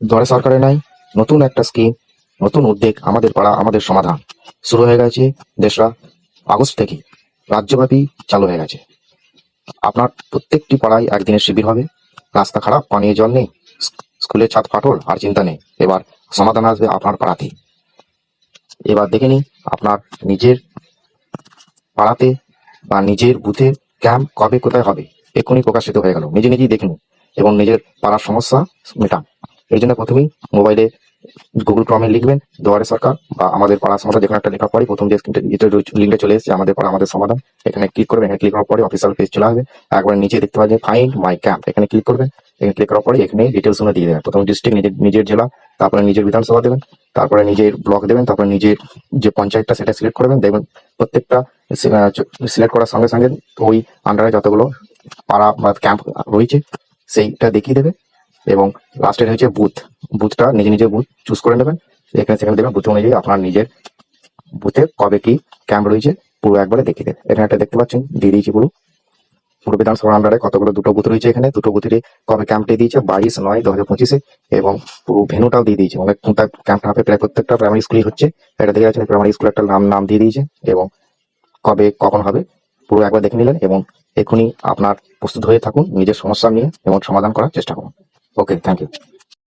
দরে সরকারের নাই নতুন একটা স্কিম, নতুন উদ্যোগ আমাদের পাড়া, আমাদের সমাধান। শুরু হয়ে গেছে দেশরা আগস্ট থেকে। রাজ্যব্যাপী চালু হয়ে গেছে। আপনার প্রত্যেকটি পাড়ায় একদিনের শিবির হবে। রাস্তা খারাপ, পানীয় জল নেই স্কুলের ছাদ ফাটল, আর চিন্তা নেই। এবার সমাধান আসবে আপনার পাড়াতে এবার দেখে নিন আপনার নিজের পাড়াতে বা নিজের বুথে ক্যাম্প কবে কোথায় হবে। এক্ষুনি প্রকাশিত হয়ে গেল। নিজে নিজেই দেখে নিন এবং নিজের পাড়ার সমস্যা মেটান। এই জন্য প্রথমেই মোবাইলে গুগল ক্রমে লিখবেন, দুয়ারে সরকার বা আমাদের পাড়া সমাধান যেখানে একটা লেখা পরে প্রথম যে লিঙ্কটা চলে এসেছে, আমাদের পাড়া আমাদের সমাধান। এখানে ক্লিক করবেন, এখানে ক্লিক করার পরে অফিসিয়াল পেজ চলে আসবে। একবার নিচে দেখতে পাবেন ফাইন্ড মাই ক্যাম্প এখানে ক্লিক করবেন, এখানে ক্লিক করার পরে এখানে ডিটেলসগুলো দিয়ে দেবেন। প্রথমে ডিস্ট্রিক্ট নিজের নিজের জেলা, তারপরে নিজের বিধানসভা দেবেন, তারপরে নিজের ব্লক দেবেন, তারপরে নিজের যে পঞ্চায়েতটা, সেটা সিলেক্ট করবেন। দেখবেন প্রত্যেকটা সিলেক্ট করার সঙ্গে সঙ্গে ওই আন্ডারে যতগুলো পাড়া বা ক্যাম্প রয়েছে, সেইটা দেখিয়ে দেবে। এবং লাস্টের হচ্ছে বুথ বুথটা নিজে নিজের বুথ চুজ করে নেবেন। এখানে সেখানে দেবেন বুথ অনুযায়ী আপনার নিজের বুথে কবে কি ক্যাম্প রয়েছে, পুরো একবারে দেখিয়ে দেবে। এখানে একটা দেখতে পাচ্ছেন, দিয়ে দিয়েছি পুরো। পুরো বিধানসভার আন্ডারে কতগুলো দুটো বুথ রয়েছে এখানে, দুটো বুথেরই কবে ক্যাম্পটি দিয়েছে, বাইশ নয় দু হাজার পঁচিশে, এবং পুরো ভেনুটাও দিয়ে দিয়েছে। অনেক কোনটা ক্যাম্পটা হবে, প্রায় প্রত্যেকটা প্রাইমারি স্কুলই হচ্ছে। এটা দেখে যাচ্ছেন প্রাইমারি স্কুল একটা নাম নাম দিয়ে দিয়েছে, এবং কবে, কখন হবে, পুরো একবার দেখে নিলেন, এবং এক্ষুনি আপনার প্রস্তুত হয়ে থাকুন, নিজের সমস্যা নিয়ে, এবং সমাধান করার চেষ্টা করুন। Okay thank you